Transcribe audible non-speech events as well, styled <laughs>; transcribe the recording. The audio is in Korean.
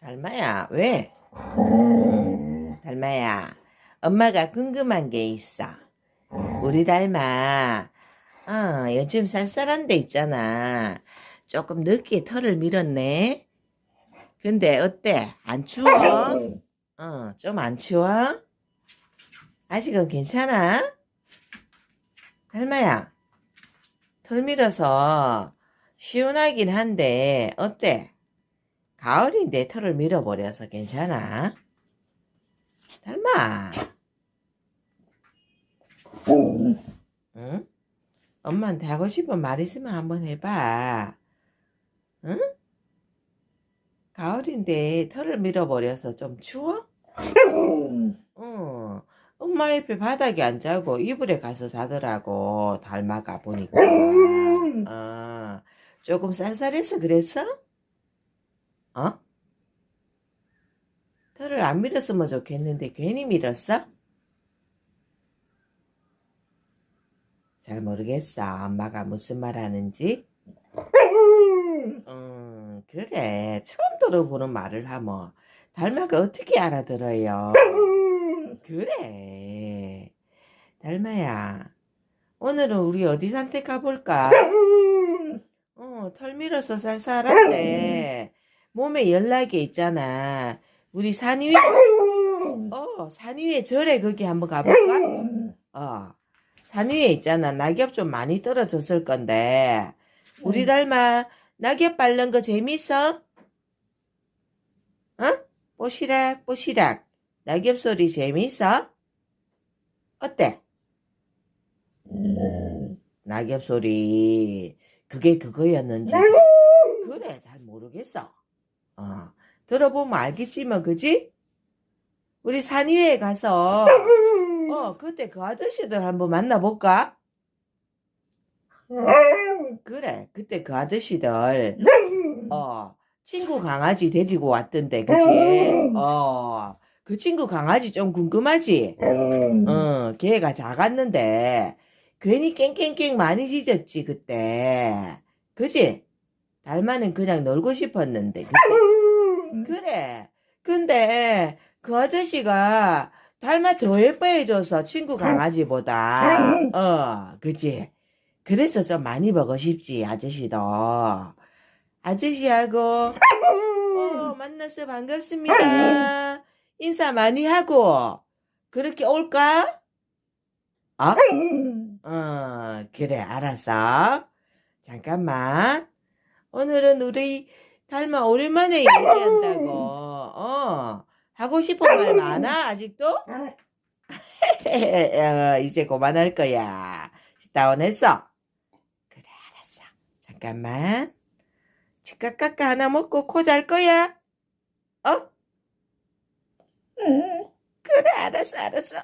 달마야, 왜? 달마야, 엄마가 궁금한 게 있어. 우리 달마, 어, 요즘 쌀쌀한 데 있잖아. 조금 늦게 털을 밀었네. 근데 어때? 안 추워? 어, 좀 안 추워? 아직은 괜찮아? 달마야, 털 밀어서 시원하긴 한데, 어때? 가을인데 털을 밀어버려서 괜찮아? 달마, 응? 엄마한테 하고 싶은 말 있으면 한번 해봐. 응? 가을인데 털을 밀어버려서 좀 추워? 어, 엄마 옆에 바닥에 안 자고 이불에 가서 자더라고, 닮아가 보니까. 어, 조금 쌀쌀해서 그랬어? 어? 털을 안 밀었으면 좋겠는데 괜히 밀었어? 잘 모르겠어. 엄마가 무슨 말 하는지. 음, 그래. 처음 들어보는 말을 하면 달마가 어떻게 알아들어요? 그래. 달마야, 오늘은 우리 어디 산책 가볼까? 어, 털 밀어서 쌀쌀한데 몸에 연락이 있잖아. 우리 산 위에, <laughs> 어, 산 위에 절에 거기 한번 가볼까? <laughs> 어, 산 위에 있잖아. 낙엽 좀 많이 떨어졌을 건데. 우리 닮아 낙엽 밟는 거 재밌어? 어? 뽀시락 뽀시락 낙엽 소리 재밌어? 어때? 낙엽 소리 그게 그거였는지 <laughs> 그래 잘 모르겠어. 어 들어보면 알겠지만 그지? 우리 산 위에 가서 어 그때 그 아저씨들 한번 만나볼까? 그래 그때 그 아저씨들 어, 친구 강아지 데리고 왔던데, 그치? 어, 그 친구 강아지 좀 궁금하지? 어, 걔가 작았는데, 괜히 깽깽깽 많이 짖었지, 그때. 그지? 달마는 그냥 놀고 싶었는데, 그때. 그래. 근데, 그 아저씨가 달마 더 예뻐해줘서 친구 강아지보다. 어, 그지? 그래서 좀 많이 보고 싶지, 아저씨도. 아저씨하고 어, 만나서 반갑습니다. 인사 많이 하고 그렇게 올까? 어? 어, 그래, 알았어. 잠깐만. 오늘은 우리 달마 오랜만에 얘기한다고. 어, 하고 싶은 말 많아, 아직도? <laughs> 어, 이제 그만할 거야. 다운했어? 그래, 알았어. 잠깐만. 치카 까까 하나 먹고 코 잘 거야? 어? 그래, 알았어, 알았어.